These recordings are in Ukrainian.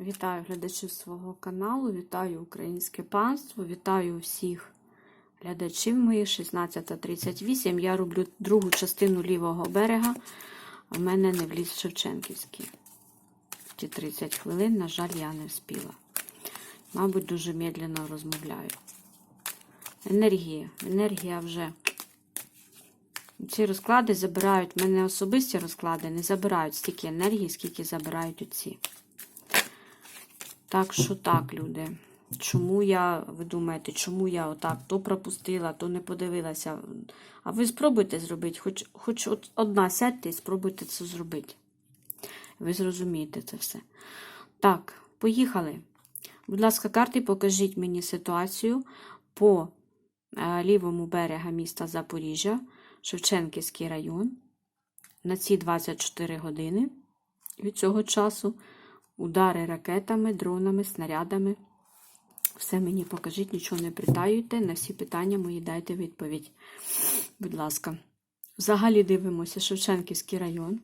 Вітаю глядачів свого каналу, вітаю українське панство, вітаю всіх глядачів моїх 16.38. Я роблю другу частину лівого берега. У мене не вліз Шевченківський. Ті 30 хвилин, на жаль, я не вспіла. Мабуть, дуже медленно розмовляю. Енергія. Енергія вже. Ці розклади забирають, в мене особисті розклади не забирають стільки енергії, скільки забирають оці. Так що так, люди. Чому я, ви думаєте, чому я отак то пропустила, то не подивилася. А ви спробуйте зробити, хоч хоч от одна сядьте і спробуйте це зробити. Ви зрозумієте це все. Так, поїхали. Будь ласка, карти, покажіть мені ситуацію по е, лівому берегу міста Запоріжжя, Шевченківський район. На ці 24 години від цього часу. Удари ракетами, дронами, снарядами. Все мені покажіть, нічого не притаюйте. На всі питання мої дайте відповідь. Будь ласка. Взагалі дивимося Шевченківський район.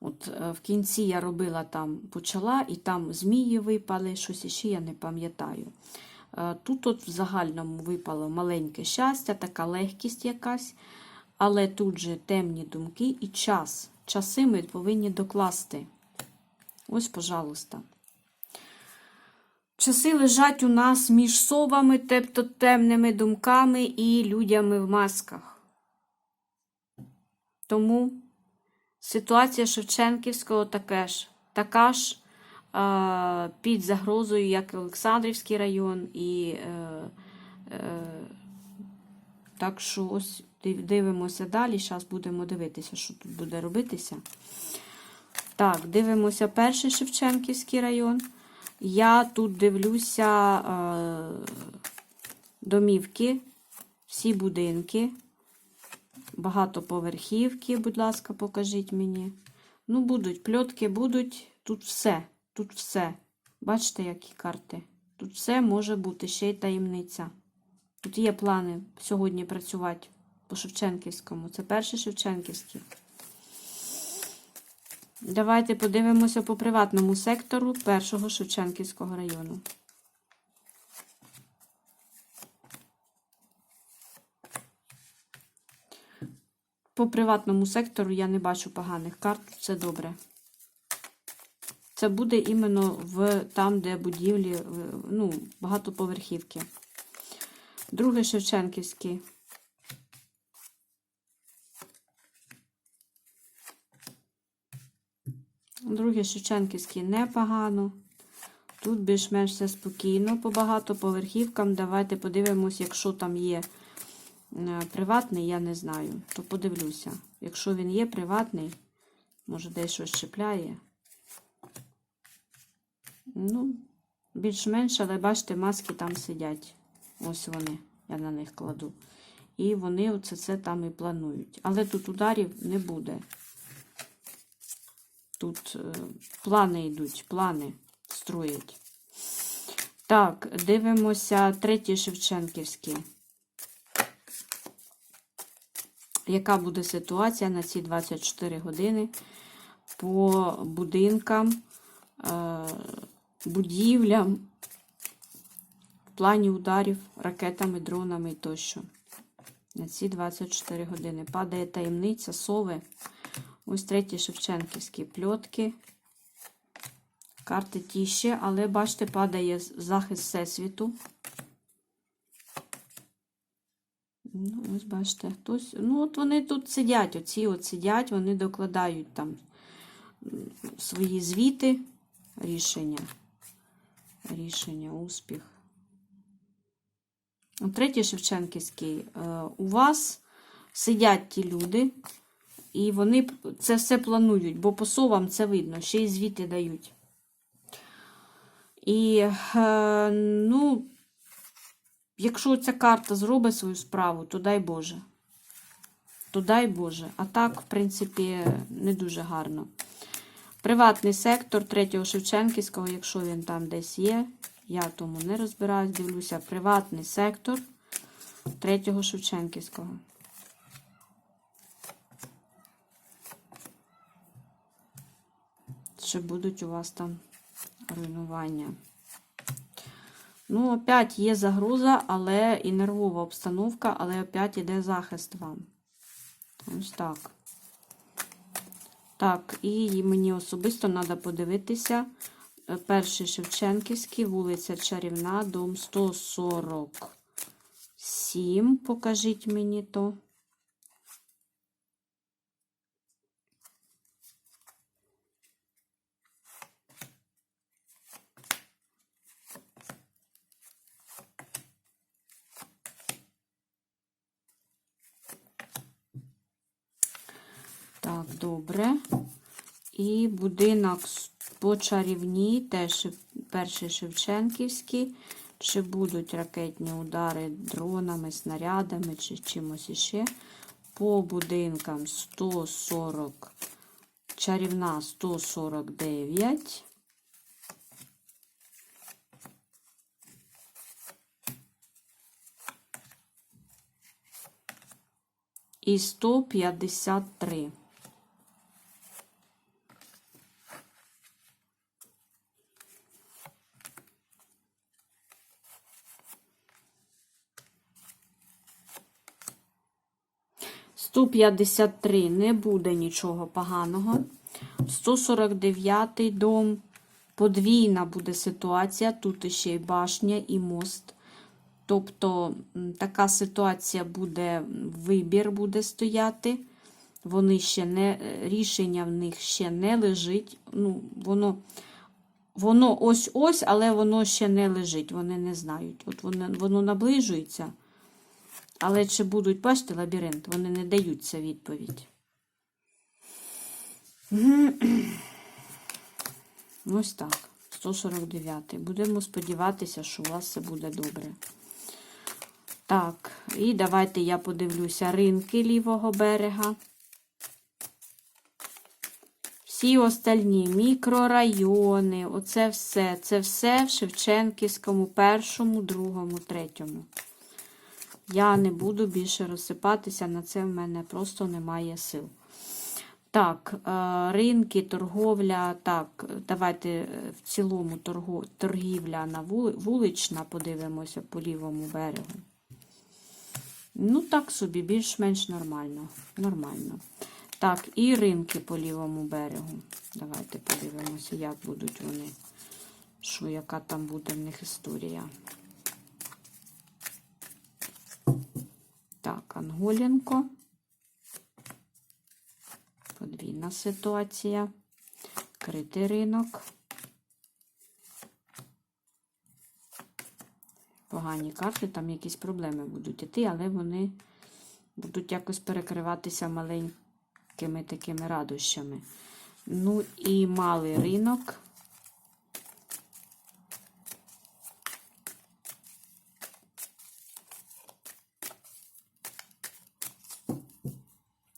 От е, в кінці я робила там, почала, і там змії випали, щось іще я не пам'ятаю. Е, Тут от в загальному випало маленьке щастя, така легкість якась, але тут же темні думки і час. Часи ми повинні докласти. Ось, пожалуйста. Часи лежать у нас між совами, тобто темними думками і людьми в масках. Тому ситуація Шевченківського така ж, така ж під загрозою, як Олександрівський район, і е, е, так що ось дивимося далі. Зараз будемо дивитися, що тут буде робитися. Так, дивимося перший Шевченківський район. Я тут дивлюся е, домівки, всі будинки, багатоповерхівки, будь ласка, покажіть мені. Ну, будуть пльотки, будуть. Тут все. Тут все. Бачите, які карти? Тут все може бути, ще й таємниця. Тут є плани сьогодні працювати по Шевченківському. Це перший Шевченківський. Давайте подивимося по приватному сектору першого Шевченківського району. По приватному сектору я не бачу поганих карт, це добре. Це буде іменно в там, де будівлі, ну, багатоповерхівки. Другий Шевченківський. Другий Шевченківський непогано. Тут більш-менш все спокійно по багатоповерхівкам. Давайте подивимось, якщо там є е, приватний, я не знаю. То подивлюся. Якщо він є приватний, може десь щось чіпляє. Ну, більш-менш, але бачите, маски там сидять. Ось вони, я на них кладу. І вони оце це там і планують. Але тут ударів не буде. Тут е, плани йдуть, плани строять. Так, дивимося третій Шевченківський. Яка буде ситуація на ці 24 години по будинкам, е, будівлям, в плані ударів ракетами, дронами тощо. На ці 24 години. Падає таємниця, сови. Ось третій Шевченківський пльотки. Карти ті ще, але бачите, падає захист Всесвіту. Ну, ось бачите, хтось. Ну, от вони тут сидять, оці от сидять, вони докладають там свої звіти, рішення. Рішення, успіх. От Третій Шевченківський. Е, У вас сидять ті люди, і вони це все планують, бо по совам це видно, ще й звіти дають. І, е, ну, якщо ця карта зробить свою справу, то дай Боже. То дай Боже. А так, в принципі, не дуже гарно. Приватний сектор третього Шевченківського, якщо він там десь є, Я тому не розбираюсь, дивлюся приватний сектор третього Шевченківського. Чи будуть у вас там руйнування? Ну, опять є загроза, але і нервова обстановка, але опять іде захист вам. Ось так. Так, і мені особисто треба подивитися. Е, Перший Шевченківський, вулиця Чарівна, дом 147. Покажіть мені то. Так, добре. І будинок по чарівній, теж перший Шевченківський. Чи будуть ракетні удари дронами, снарядами чи чимось іще. По будинкам 140, чарівна 149. І 153. Сто п'ятдесят три не буде нічого поганого. 149 дом. Подвійна буде ситуація. Тут ще й башня і мост. Тобто така ситуація буде, вибір буде стояти. Вони ще не, рішення в них ще не лежить. Ну, воно, воно ось-ось, але воно ще не лежить. Вони не знають. От воно, воно наближується. Але чи будуть, бачите, лабіринт, вони не даються відповідь. Ось так. 149. Будемо сподіватися, що у вас все буде добре. Так, і давайте я подивлюся ринки лівого берега. Всі остальні мікрорайони, оце все. Це все в Шевченківському першому, другому, третьому. Я не буду більше розсипатися, на це в мене просто немає сил. Так, е, ринки, торговля. Так, давайте е, в цілому торго, торгівля на вули, вулична, подивимося по лівому берегу. Ну, так собі, більш-менш нормально. Нормально. Так, і ринки по лівому берегу. Давайте подивимося, як будуть вони. Що, яка там буде в них історія. Так, Анголінко. Подвійна ситуація. Критий ринок. Погані карти, там якісь проблеми будуть іти, але вони будуть якось перекриватися маленькими такими радощами. Ну і малий ринок.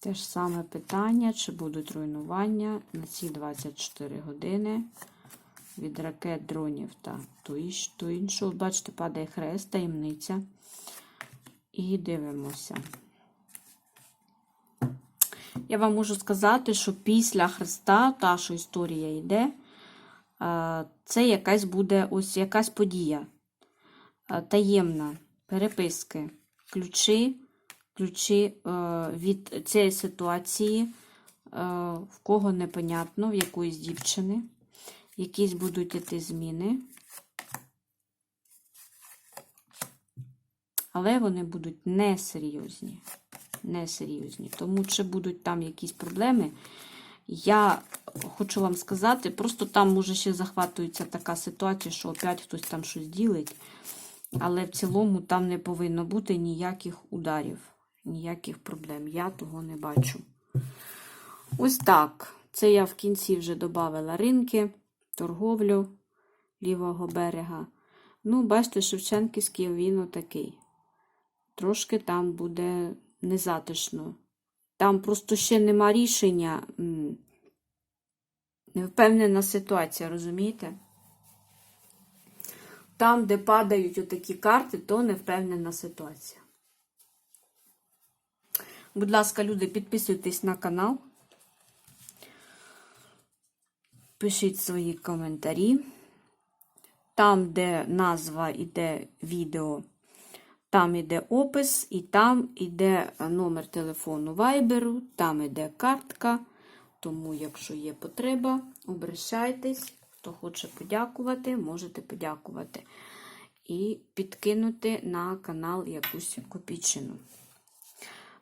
Те ж саме питання, чи будуть руйнування на ці 24 години від ракет, дронів та іш- іншого. Бачите, падає хрест, таємниця. І дивимося. Я вам можу сказати, що після Христа, та, що історія йде, це якась буде ось якась подія. Таємна, переписки, ключі, ключі е, від цієї ситуації, е, в кого непонятно, в якоїсь дівчини. Якісь будуть іти зміни. Але вони будуть несерйозні. Несерйозні. Тому чи будуть там якісь проблеми, я хочу вам сказати, просто там може ще захватується така ситуація, що опять хтось там щось ділить. Але в цілому там не повинно бути ніяких ударів, ніяких проблем. Я того не бачу. Ось так. Це я в кінці вже додавала ринки, торговлю лівого берега. Ну, бачите, Шевченківський він отакий. Трошки там буде незатишно. Там просто ще нема рішення. Невпевнена ситуація, розумієте? Там, де падають отакі карти, то невпевнена ситуація. Будь ласка, люди, підписуйтесь на канал. Пишіть свої коментарі. Там, де назва іде відео, там іде опис, і там іде номер телефону Вайберу, там іде картка. Тому, якщо є потреба, обращайтесь. Хто хоче подякувати, можете подякувати. І підкинути на канал якусь копійчину.